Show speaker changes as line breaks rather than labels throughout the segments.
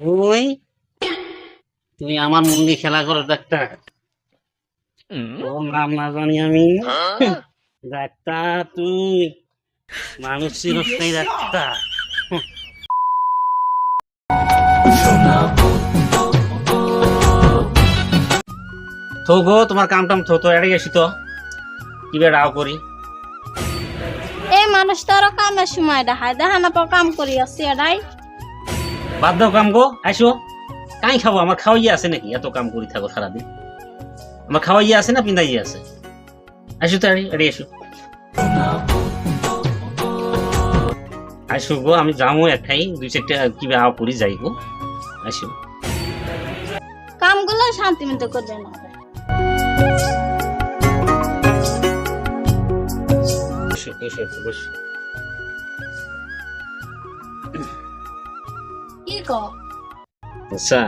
ওই তুমি আমার মন দিয়ে খেলা করো ডাক্তার। ওর নাম না জানি আমি। ডাক্তার তুমি মানুষ চিরস্থায়ী ডাক্তার। তো গো তোমার কাম টাম থো তো এড়ে গেছি তো। কি বেড়াও করি?
এই মানুষ তো আরও কামের সময় দেখায়। দেখা না কাম করি আসছি এটাই
বাদ দাও কাম গো আইসো। কাই খাব? আমার খাওয়াইয়া আছে নাকি? এত কাম করি থাকো সারাদিন। আমার খাওয়াইয়া আছে না পিন্দাইয়া আছে? আইসো তো এড়ে এড়ে এসো আইসো গো আমি যাব একটাই দুই চারটা কি আও করি যাই গো। আইসো।
কামগুলো শান্তি মতো করবে না।
বসো বসো বসো।
কো?
আচ্ছা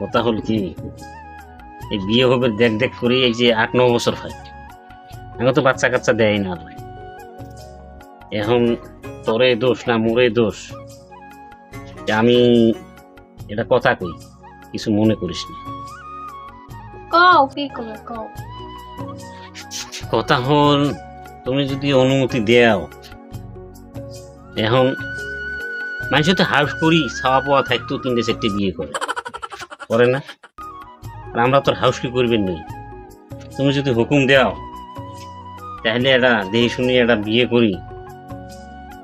কথা হল কি? এই বিয়ে হবে দেখ দেখ করে এই যে আট ন বছর হয়। এখন তো বাচ্চা কাচ্চা দেয় না এখন তোরে দোষ না মোরে দোষ। আমি এটা কথা কই কিছু মনে করিস না।
কও কি করবে কও?
কথা হল তুমি যদি অনুমতি দেও এখন মানুষ তো হাউস করি, ছাওয়া পাওয়া তিনটে চারটে বিয়ে করে। করে না? আর আমরা তোর হাউস কি করবেন নেই তুমি যদি হুকুম দেও, তাহলে এটা দেখে শুনি এটা বিয়ে করি।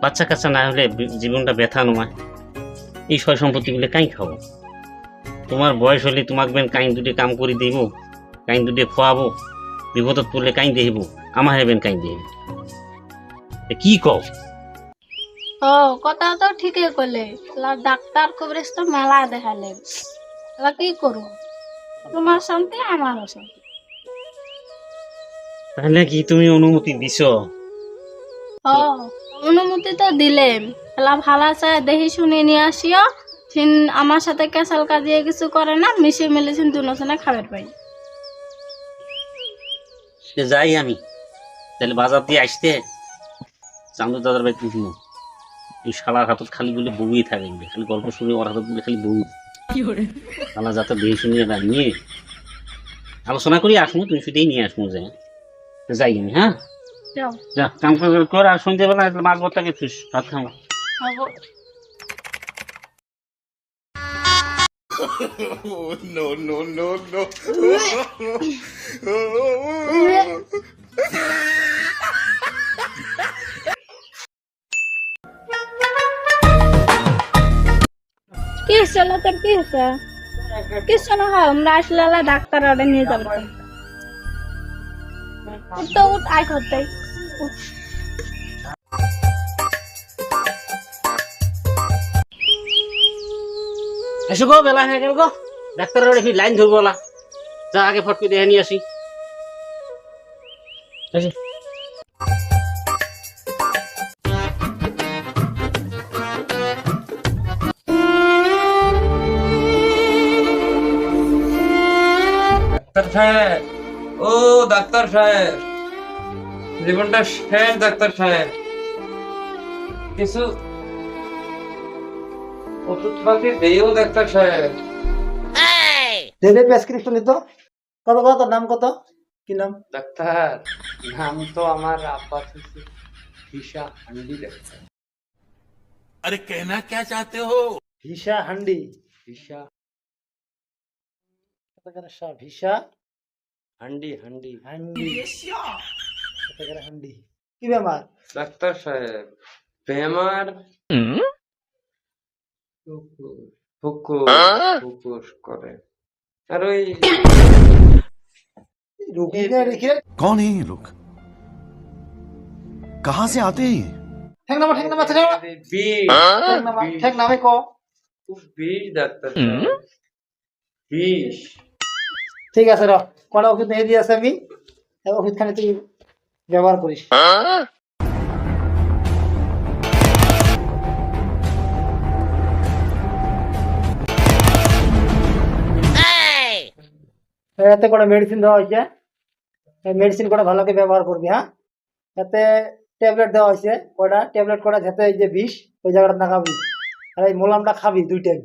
বাচ্চা কাচ্চা না হলে জীবনটা ব্যথা নয়। এই সয় সম্পত্তিগুলো কাই খাব। তোমার বয়স হলে তোমাকে বেন কাইন দুটি কাম করে দিব কাইন দুটি খোয়াবো, বিপদত পড়লে কাইন দেখিব আমার হেবেন কাইন দেখিব এ কি কও?
ও কথা তো ঠিকই করলে ডাক্তার কবরেজ তো মেলা দেখালে। কি করু তোমার শান্তি আমারও শান্তি।
তাহলে কি তুমি অনুমতি দিছ?
ও অনুমতি তো দিলেন এলা ভালো চায় দেখি শুনে নিয়ে আসিও। সিন আমার সাথে কেসাল কাজিয়ে কিছু করে না মিশে মিলেছেন দুজনে খাবার পাই।
যাই আমি। তাহলে বাজার দিয়ে আসতে। চান্দু দাদার বাড়ি তুলবো এই শালার হাতত খালি বলে বউই থাকে খালি গল্প শুনে ওর হাতত বলে খালি বউ। শালা যাতে দেখে শুনে না নিয়ে। আলোচনা করি আসব তুমি শুধুই নিয়ে আসব যে। যাই আমি হ্যাঁ?
যাও।
যা কাম কাজ কর আর সন্ধ্যেবেলা মাছ ভর্তা খেয়েছিস। ভাত খাব।
হব কি তোর কি না হয়, আমরা আসলে ডাক্তার আরে নিয়ে যাব। তো উঠ করতে
এসো গো, বেলা হয়ে গেল গো। ডাক্তারের লাইন ধরবো যা আগে ফটকে দেখে নিয়ে আসি। আসি।
ডাক্তার সাহেব ও ডাক্তার সাহেব জীবনটা শেষ ডাক্তার সাহেব কিছু ওষুধপাতি দেও ডাক্তার সাহেব
দে দে প্রেসক্রিপশন দিত কত কত তোর নাম কত কি নাম
ডাক্তার নাম তো আমার আব্বা থেকে হিসা হান্ডি ডাক্তার
अरे कहना क्या चाहते हो
ভিসা হান্ডি
হিসা
কত করে সা ভিসা
হান্ডি হান্ডি
হান্ডি কত করে হান্ডি কি বেমার
ডাক্তার সাহেব বেমার ফুকুর ফুকুর ফুকুর করে আর ওই
রুগীকে রেখে
कौन है ये लोग कहाँ से आते हैं ये
ঠেক নামা ঠেক নামা ঠেক নামা
বিষ
ঠেক নামা ঠেক নামে ক
খুব বিষ ডাক্তার সাহেব বিষ
ঠিক আছে র। কটা ওষুধ নিয়ে দিয়ে আছে আমি। এই ওষুধ খানে তুই ব্যবহার করিস। এতে করে মেডিসিন দেওয়া হয়েছে। মেডিসিন কটা ভালো করে ব্যবহার করবি হ্যাঁ? এতে ট্যাবলেট দেওয়া হয়েছে কটা ট্যাবলেট কটা যাতে এই যে বিষ ওই জায়গাটা লাগাবি আর এই মোলামটা খাবি দুই টাইম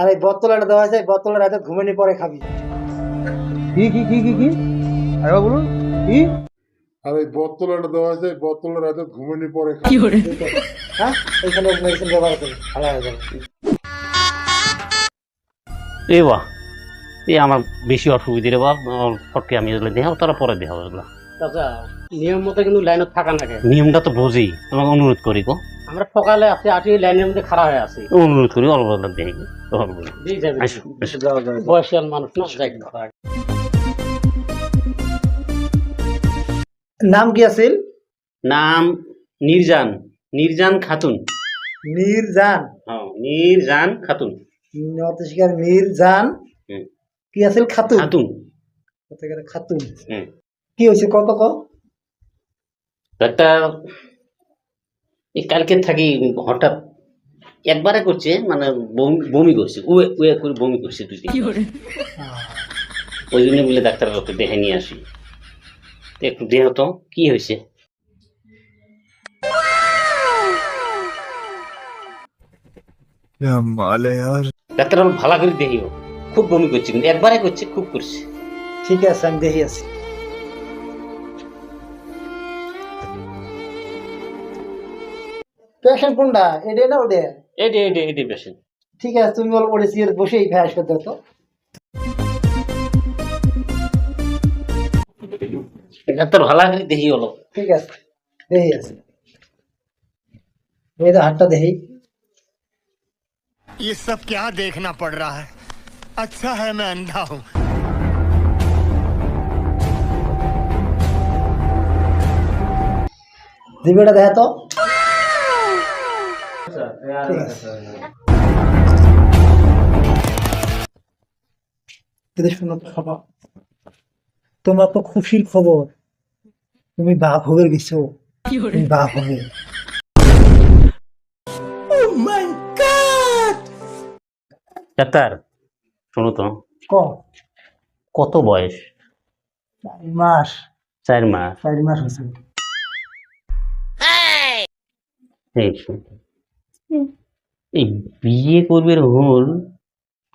আর এই বোতলটা দেওয়া আছে বোতলের রাতে ঘুমেনি পরে খাবি।
কি কি কি কি কি? আরেকবার বলুন কি?
আর এই বোতলটা দেওয়া আছে বোতলের রাতে ঘুমানি পরে খা
হ্যাঁ? এইখানে মেডিসিন ব্যবহার করি ভালো হয়ে যাবে।
এ বাহ এ আমার বেশি অসুবিধে রে বাপ ফটকে আমি এগুলো দেখাবো তারা পরে দেখাবো এগুলো।
চাচা নিয়ম মতো কিন্তু লাইনত থাকা লাগে।
নিয়মটা তো বোঝেই তোমাকে অনুরোধ করি গো।
আমরা সকালে আছি আছি লাইনের মধ্যে খাড়া হয়ে আছি।
অনুরোধ করি অল্প অল্প।
বয়সিয়াল মানুষ না? যাই
নাম কি আছিল?
নাম নির্জান নির্জান খাতুন।
মিরজান
হ্যাঁ নির্জান খাতুন।
নতশিকার মিরজান
হুম।
কি আছিল? খাতুন?
খাতুন।
খাতুন।
হুম।
কি হয়েছে? কত ক
একটা এই কালকে থাকি হঠাৎ একবারে করছে মানে বমি করছে উয়ে উয়ে করে বমি করছে দুই ওই জন্য বলে ডাক্তার লোককে দেখে নিয়ে আসি। একটু দেহ তো কি হয়েছে? ডাক্তার ভালো করে দেখিও খুব বমি করছে কিন্তু একবারে করছে খুব করছে।
ঠিক আছে আমি দেখি আছি। পেশেন্ট কোনটা এডে না ওডে
এডি এডি এডি পেশেন্ট
ঠিক আছে তুমি অল্প ওডে সিয়ার বসেই ফ্যাস করতে তো
ডাক্তার ভালো করে দেখি হলো
ঠিক আছে দেখি আছে এই তো হাতটা দেখি
ये सब क्या देखना पड़ रहा है अच्छा है मैं अंधा हूँ
জিবেটা দেখা তো খবর তোমার তো খুশির খবর। তুমি বাপ হবে গেছো। তুমি বাপ হবে
ডাক্তার শোনো তো। কত বয়স?
চার মাস।
চার মাস।
চার মাস হয়েছে।
এই শোনো। এই বিয়ে করবে হল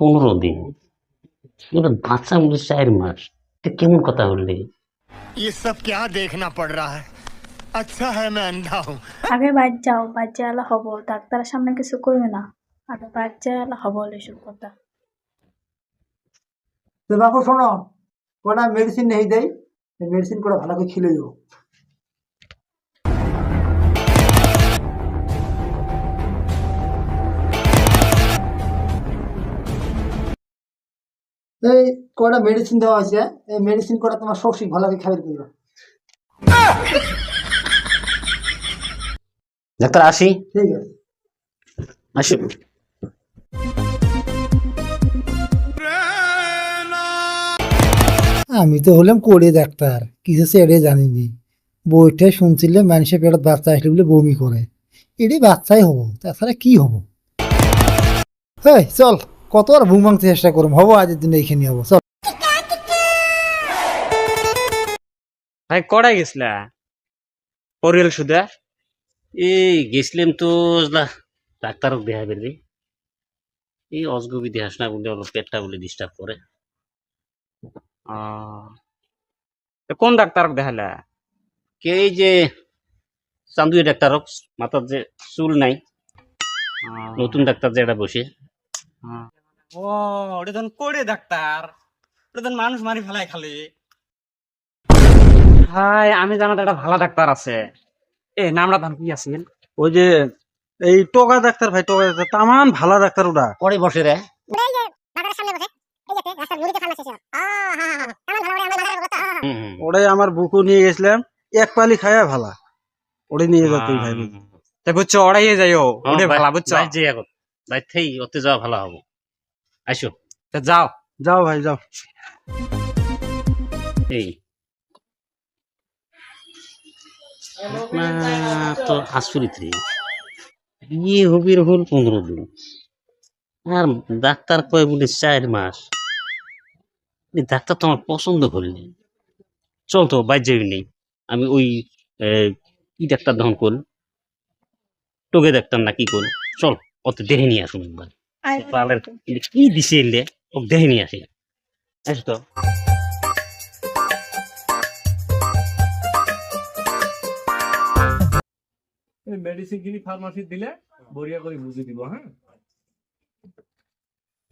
পনেরো দিন এবার বাচ্চা মধ্যে চার মাস এটা কেমন কথা হলে
ये सब क्या देखना पड़ रहा है अच्छा है मैं अंधा हूँ
আগে বাচ্চা যাও বাচ্চা এলা হবো ডাক্তারের সামনে কিছু করবে না আগে বাচ্চা এলা হবো এসব কথা
তো বাপু শোনো কটা মেডিসিন নেই দেয় মেডিসিন করে ভালো করে খেলে যাও এই কটা মেডিসিন দেওয়া হয়েছে এই মেডিসিন কটা তোমার শৌখিক ভালো করে খাবার দিও
ডাক্তার আসি?
ঠিক আছে।
আসি।
আমি তো হলাম করে ডাক্তার কিছু সেরে জানিনি। বইটা শুনছিলে মানুষের পেটত বাচ্চা আসলে বলে বমি করে। এটাই বাচ্চাই হব তাছাড়া কি হব? হেই চল। কত আর ঘুম ভাঙতে চেষ্টা করুম? হব আজের দিন এইখানে হব। চল।
ভাই কড়াই গেছিলা? পরিয়াল সুদা?
এই গেছিলাম তো ডাক্তারক দেখা বেরবি এই অজগবি দেহাস না বলে ওর পেটটা বলে ডিস্টার্ব করে।
কোন ডাক্তারক দেখালা?
কে এই যে চান্দুই ডাক্তারক মাথার যে চুল নাই। নতুন ডাক্তার যে এটা বসে।
ও ওটা তখন করে ডাক্তার ওটা তখন মানুষ মারি ফেলাই খালি। ভাই আমি জানাতে একটা ভালো ডাক্তার আছে। এ নামটা কি আছিল?
ওই যে এই টোকা ডাক্তার ভাই টোকা ডাক্তার তামান ভালো ডাক্তার ওটা।
পরে বসে রে। হুম, হুম।
ওটাই আমার বুকু নিয়ে গেছিলাম এক পালি খায়া ভালা। ওটাই নিয়ে যেতে ভাই।
বুঝছ ওড়াইয়ে যাইও। ওটা
হ্যাঁ,
ভালো বুঝছ?
যাই এখন থেই ওতে যাওয়া ভালো হব। আসো।
তা যাও
যাও ভাই যাও।
এই। তো আচরিত রে বিয়ে হবির হল পনেরো দিন। আর ডাক্তার কয় বলে চার মাস। ডাক্তার তো আমার পছন্দ করলি চল তো বাইর যাবি নেই আমি ওই কি ডাক্তার দহন করল? টোকে দেখতাম না কি করি চল অত দেখে নিয়ে আসুন একবার। পালের কি দিছে এলে? ও দেখে নিয়ে আসি। আস তো।
মেডিসিন কিনি ফার্মাসি দিলে বড়িয়া করে বুঝে দিব হ্যাঁ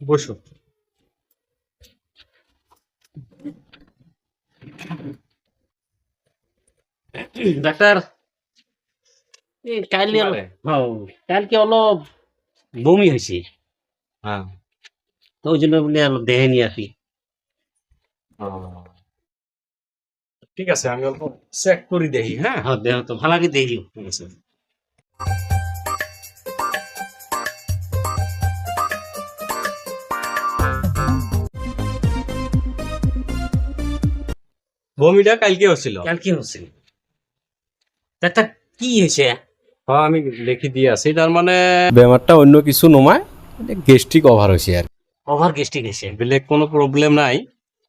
বসো।
ডাক্তার কালকে অলপ বমি হয়েছে
হ্যাঁ।
তো ওই জন্য অলপ দেখে নিয়ে আসি।
ঠিক আছে আমি অল্প চেক করে দেখি হ্যাঁ?
হ্যাঁ দেহ তো ভালো লাগে দেখি।
ঠিক আছে। বমিটা কালকে হচ্ছিল?
কালকে হচ্ছে ডাক্তার কি হয়েছে?
হ্যাঁ আমি লিখি দিয়ে আছি তার মানে বেমারটা অন্য কিছু নমায়। গেস্ট্রিক ওভার হয়েছে আর
ওভার গেস্টিক হয়েছে।
বেলেগ কোনো প্রবলেম নাই।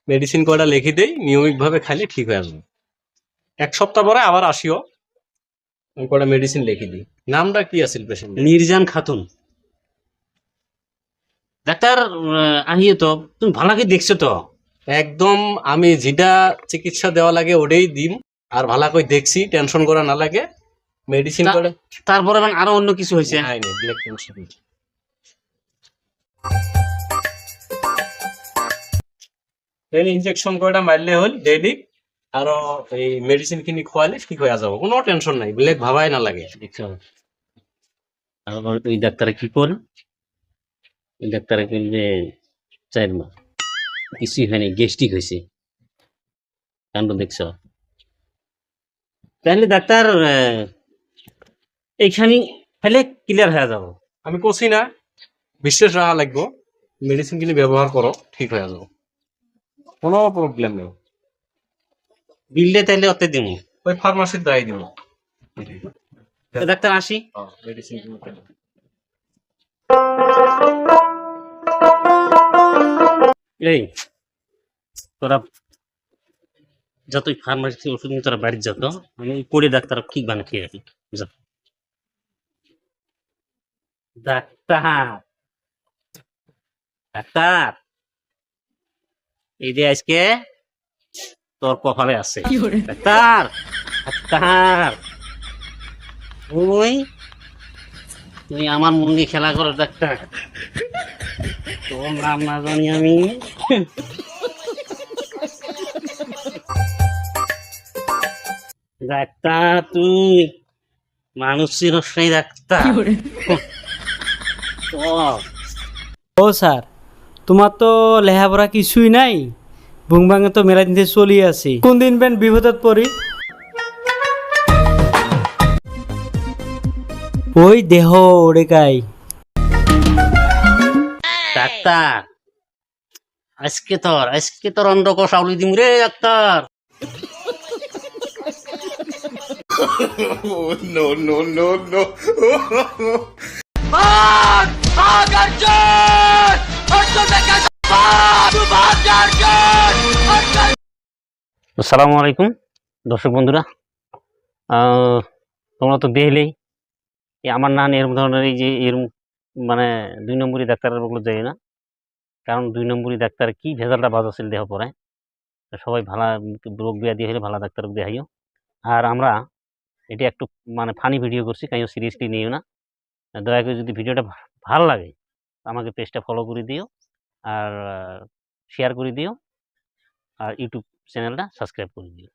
মেডিসিন কয়টা লিখি দেই নিয়মিতভাবে খাইলে ঠিক হয়ে আসবে। এক সপ্তাহ পরে আবার আসিও আমি কয়টা মেডিসিন লিখি দিই। নামটা কি আছিল পেশেন্ট
নির্জান খাতুন। ডাক্তার আহিয়ে তো তুমি ভালো করে দেখছ তো?
একদম আমি যেটা চিকিৎসা দেওয়া লাগে ওটাই দিম আর ভালো করে দেখছি টেনশন করা না লাগে। মেডিসিন করে
তারপরে মানে আরও অন্য কিছু হয়েছে?
নাই টেনশন ইনজেকশন কয়টা মারলে হল ডেইলি আর এই মেডিসিন কিনি খোয়ালে ঠিক হয়ে যাব কোনো টেনশন নাই ব্ল্যাক ভাবাই না লাগে
দেখছ তারপর ওই ডাক্তারে কি কর ওই ডাক্তারে কইল যে চার মাস কিছুই হয়নি গেস্টিক হয়েছে কাণ্ড দেখছ? তাহলে ডাক্তার এইখানে ফেলে ক্লিয়ার হয়ে যাব।
আমি কছি না বিশ্বাস রাখা লাগবো মেডিসিন কিনে ব্যবহার করো ঠিক হয়ে যাব। কোনো প্রবলেম নেই।
বিললে তাইলে অতে দিব
ওই ফার্মাসির দায় দিব
ডাক্তার আসি
মেডিসিন
এই তোরা যতই ফার্মাসি ওষুধ নিয়ে তোরা বাড়ির যত আমি করে ডাক্তার ঠিক বানা খেয়ে রাখি যা। ডাক্তার ডাক্তার এই যে আজকে তোর কপালে আছে। ডাক্তার ডাক্তার ওই তুই আমার মুরগি খেলা করো ডাক্তার। তোর নাম না জানি আমি। ডাক্তার তুই মানুষ নাই ডাক্তার। ও
স্যার। তোমার তো লেহাপড়া কিছুই নাই বুংবাঙে তো মেলা দিন চলি আছে। কোন দিন বেন বিপদত পড়ি? ওই দেহ ওরেকাই
ডাক্তার আজকে তোর আজকে তোর অন্ধকোষ আউলি দিম রে doctor.
No, no, no, no.
আসসালামু আলাইকুম, দর্শক বন্ধুরা। তোমরা তো দেখলেই আমার নান এরম ধরনের এই যে এরম মানে দুই নম্বরই ডাক্তারের বগুলো যায় না। কারণ দুই নম্বরই ডাক্তার কি ভেজালটা বাজাছিল দেহ পরে। সবাই ভালো, রোগ বিয়া দিয়ে হলে ভালো ডাক্তার দেখাইও। আর আমরা এটা একটু মানে ফানি ভিডিও করছি, কাইও সিরিয়াসলি নিও না। দয়া করে যদি ভিডিওটা ভালো লাগে আমাকে পেজটা ফলো করে দিও আর শেয়ার করে দিও আর ইউটিউব চ্যানেলটা সাবস্ক্রাইব করে দিও।